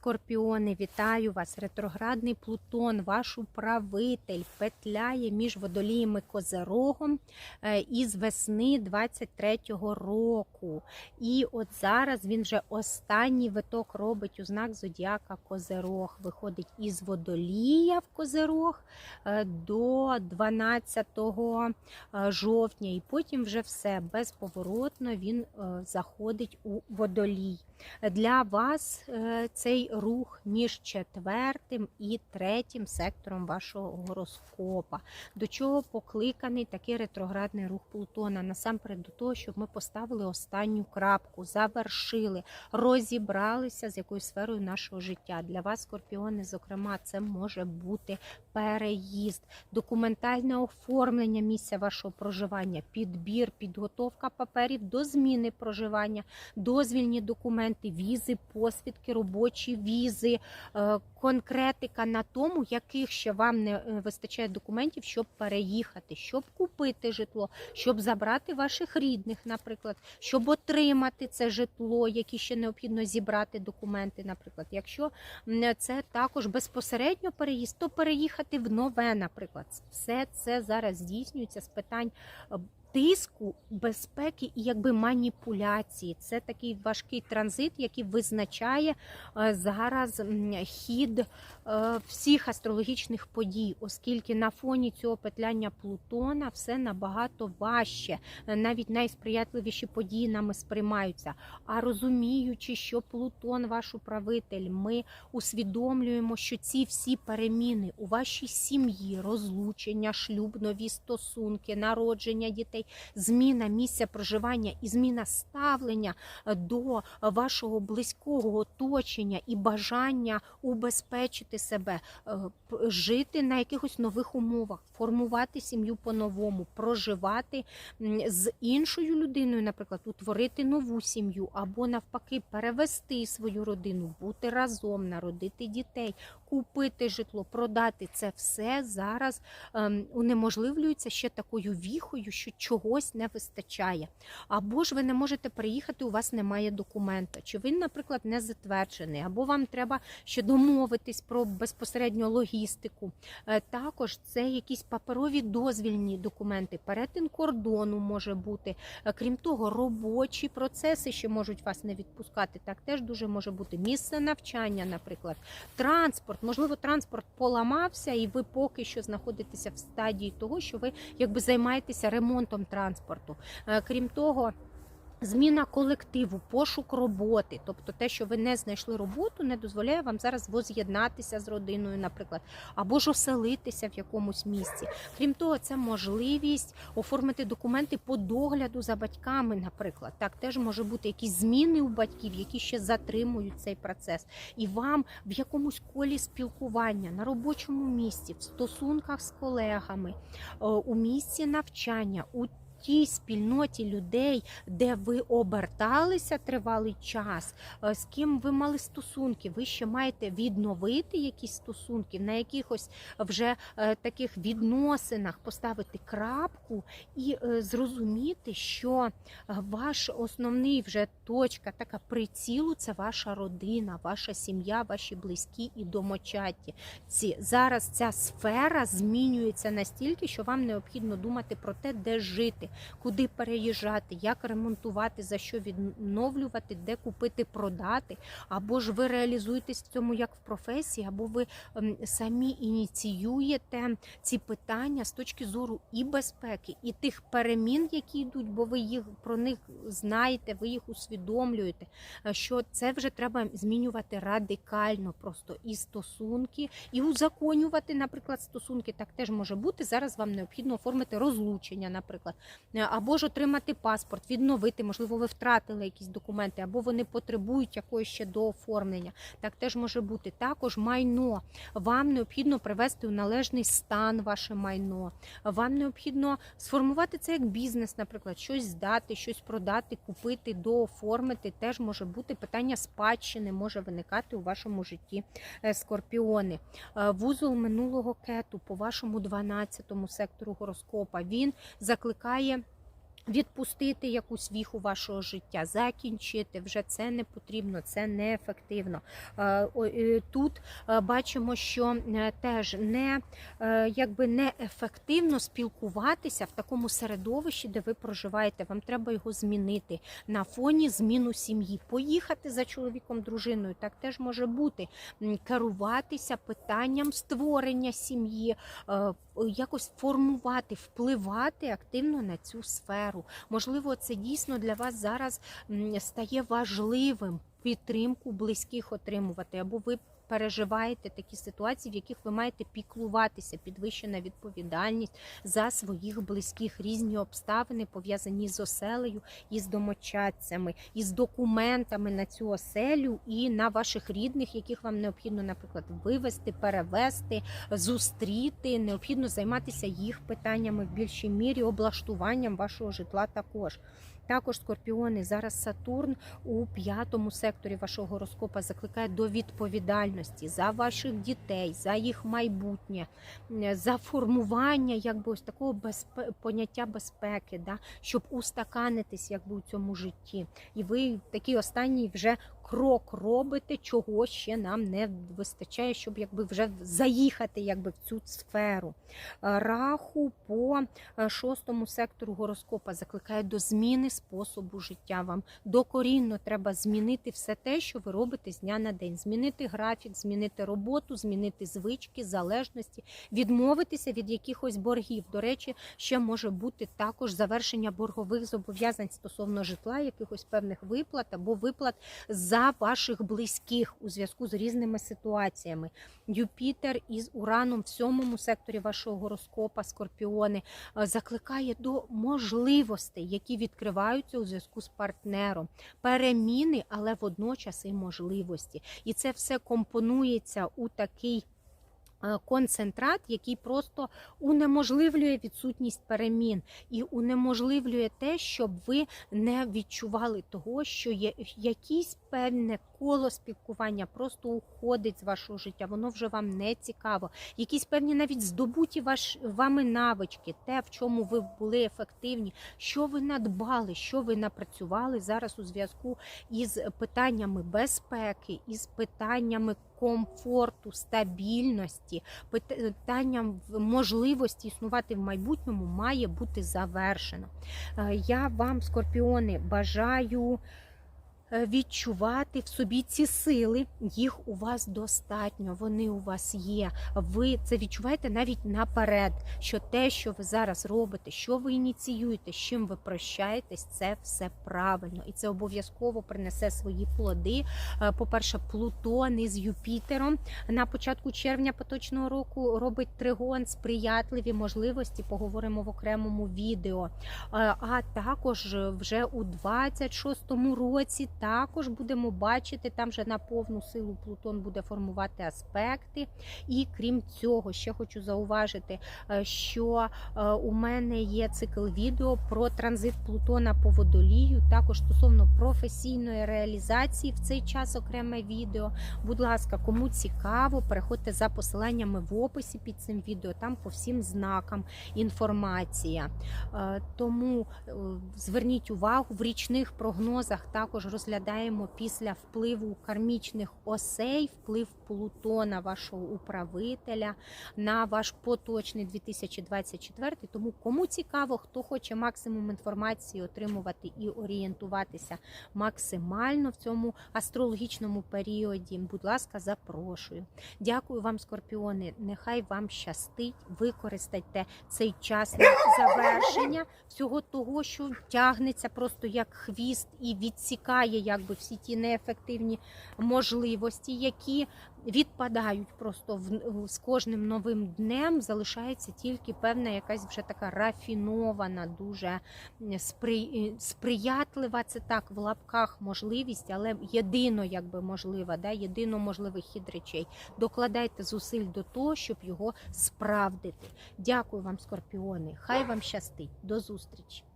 Скорпіони, вітаю вас! Ретроградний Плутон, ваш управитель, петляє між водолієм і козерогом е, із весни 23-го року. І от зараз він вже останній виток робить у знак зодіака Козерог. Виходить із водолія в Козерог е, до 12 е, жовтня, і потім вже все безповоротно він заходить у водолій. Для вас е, рух між четвертим і третім сектором вашого гороскопа. До чого покликаний такий ретроградний рух Плутона? Насамперед до того, щоб ми поставили останню крапку, завершили, розібралися з якою сферою нашого життя. Для вас, скорпіони, зокрема, це може бути переїзд, документальне оформлення місця вашого проживання, підбір, підготовка паперів до зміни проживання, дозвільні документи, візи, посвідки, робочі візи, е, конкретика на тому, яких ще вам не е, вистачає документів, щоб переїхати, щоб купити житло, щоб забрати ваших рідних, наприклад, щоб отримати це житло, які ще необхідно зібрати документи, наприклад. Якщо це також безпосередньо переїзд, то переїхати в нове, наприклад. Все це зараз здійснюється з питань е, тиску, безпеки і якби маніпуляції. Це такий важкий транзит, який визначає е, зараз хід е, всіх астрологічних подій, оскільки на фоні цього петляння Плутона все набагато важче. Е, Навіть найсприятливіші події нами сприймаються. А розуміючи, що Плутон, ваш управитель, ми усвідомлюємо, що ці всі переміни у вашій сім'ї, розлучення, шлюб, нові стосунки, народження дітей, зміна місця проживання і зміна ставлення е, до вашого близького оточення і бажання убезпечити себе, е, жити на якихось нових умовах, формувати сім'ю по-новому, проживати з іншою людиною, наприклад, утворити нову сім'ю, або навпаки, перевести свою родину, бути разом, народити дітей, купити житло, продати. Це все зараз ем, унеможливлюється ще такою віхою, що чогось не вистачає. Або ж ви не можете приїхати, у вас немає документа, чи він, наприклад, не затверджений, або вам треба ще домовитись про безпосередньо логістику. Е, Також це якісь паперові дозвільні документи, перетин кордону може бути. Е, Крім того, робочі процеси ще можуть вас не відпускати. Так теж дуже може бути місце навчання, наприклад, транспорт. Можливо, транспорт поламався, і ви поки що знаходитеся в стадії того, що ви якби займаєтеся ремонтом транспорту. Е, Крім того. Зміна колективу, пошук роботи, тобто те, що ви не знайшли роботу, не дозволяє вам зараз воз'єднатися з родиною, наприклад, або ж оселитися в якомусь місці. Крім того, це можливість оформити документи по догляду за батьками, наприклад. Так теж може бути якісь зміни у батьків, які ще затримують цей процес. І вам в якомусь колі спілкування на робочому місці, в стосунках з колегами, е, у місці навчання, у тій спільноті людей, де ви оберталися тривалий час, е, з ким ви мали стосунки, ви ще маєте відновити якісь стосунки, на якихось вже е, таких відносинах поставити крапку і е, зрозуміти, що ваш основний вже точка така прицілу це ваша родина, ваша сім'я, ваші близькі і домочадті. Ці зараз ця сфера змінюється настільки, що вам необхідно думати про те, де жити, куди переїжджати, як ремонтувати, за що відновлювати, де купити, продати. Або ж ви реалізуєтесь в цьому як в професії, або ви ем, самі ініціюєте ці питання з точки зору і безпеки, і тих перемін, які йдуть, бо ви їх про них знаєте, ви їх усвідомлюєте. е, Що це вже треба змінювати радикально, просто і стосунки, і узаконювати, наприклад, стосунки. Так теж може бути. Зараз вам необхідно оформити розлучення, наприклад, або ж отримати паспорт, відновити, можливо, ви втратили якісь документи, або вони потребують якоїсь ще дооформлення. Так теж може бути. Також майно. Вам необхідно привести у належний стан ваше майно. Вам необхідно сформувати це як бізнес, наприклад, щось здати, щось продати, купити, дооформити. Теж може бути питання спадщини, може виникати у вашому житті Е, скорпіони. Е, Вузол минулого кету по вашому 12 сектору гороскопа. Він закликає відпустити якусь віху вашого життя, закінчити. Вже це не потрібно, це неефективно. Е, е, Тут е, бачимо, що теж не якби неефективно спілкуватися в такому середовищі, де ви проживаєте. Вам треба його змінити на фоні зміну сім'ї. Поїхати за чоловіком, дружиною, так теж може бути. Керуватися питанням створення сім'ї, якось формувати, впливати активно на цю сферу. Можливо, це дійсно для вас зараз стає важливим підтримку близьких отримувати, або ви переживаєте такі ситуації, в яких ви маєте піклуватися, підвищена відповідальність за своїх близьких, різні обставини пов'язані з оселею і з домочадцями, і з документами на цю оселю, і на ваших рідних, яких вам необхідно, наприклад, вивезти, перевезти, зустріти. Необхідно займатися їх питаннями в більшій мірі, облаштуванням вашого житла також. Також скорпіони зараз Сатурн у п'ятому секторі вашого гороскопа закликає до відповідальності за ваших дітей, за їх майбутнє, за формування якби ось такого безп... поняття безпеки, да, щоб устаканитись якби у цьому житті. І ви такий останній вже крок робите, чого ще нам не вистачає, щоб якби вже заїхати якби в цю сферу. Е, Раху по е, шостому сектору гороскопа закликає до зміни способу життя вам. Докорінно треба змінити все те, що ви робите з дня на день. Змінити графік, змінити роботу, змінити звички, залежності, відмовитися від якихось боргів. До речі, ще може бути також завершення боргових зобов'язань стосовно житла, якихось певних виплат або виплат за ваших близьких у зв'язку з різними ситуаціями. Юпітер із Ураном в сьомому секторі вашого гороскопа, скорпіони, е, закликає до можливостей, які відкриваються у зв'язку з партнером, переміни, але водночас і можливості. І це все компонується у такий. е, Концентрат, який просто унеможливлює відсутність перемін і унеможливлює те, щоб ви не відчували того, що є якісь певне коло спілкування просто уходить з вашого життя, воно вже вам не цікаво. Якісь певні навіть здобуті ваш, вами навички, те, в чому ви були ефективні, що ви надбали, що ви напрацювали зараз у зв'язку із питаннями безпеки, із питаннями комфорту, стабільності, питанням можливості існувати в майбутньому має бути завершено. Е, Я вам, скорпіони, бажаю відчувати в собі ці сили. Їх у вас достатньо, вони у вас є. Ви це відчуваєте навіть наперед, що те, що ви зараз робите, що ви ініціюєте, з чим ви прощаєтесь, це все правильно, і це обов'язково принесе свої плоди. Е, По-перше, Плутон із Юпітером на початку червня поточного року робить тригон сприятливі можливості. Поговоримо в окремому відео. Е, А також вже у 26-му році також будемо бачити, там вже на повну силу Плутон буде формувати аспекти. І крім цього, ще хочу зауважити, е, що е, у мене є цикл відео про транзит Плутона по водолію. Також стосовно професійної реалізації в цей час окреме відео. Будь ласка, кому цікаво, переходьте за посиланнями в описі під цим відео. Там по всім знакам інформація. Е, Тому зверніть увагу, в річних прогнозах також розглядаємо після впливу кармічних осей, вплив Плутона, вашого управителя, на ваш поточний 2024. Тому кому цікаво, хто хоче максимум інформації отримувати і орієнтуватися максимально в цьому астрологічному періоді, будь ласка, запрошую. Дякую вам, скорпіони. Нехай вам щастить. Використайте цей час на завершення всього того, що тягнеться просто як хвіст і відсікає якби всі ті неефективні можливості, які відпадають просто в з кожним новим днем. Залишається тільки певна якась вже така рафінована, дуже спри... сприятлива. Це так в лапках можливість, але єдино якби можлива, да, єдино можливий хід речей. Докладайте зусиль до того, щоб його справдити. Дякую вам, скорпіони. Хай вам щастить. До зустрічі.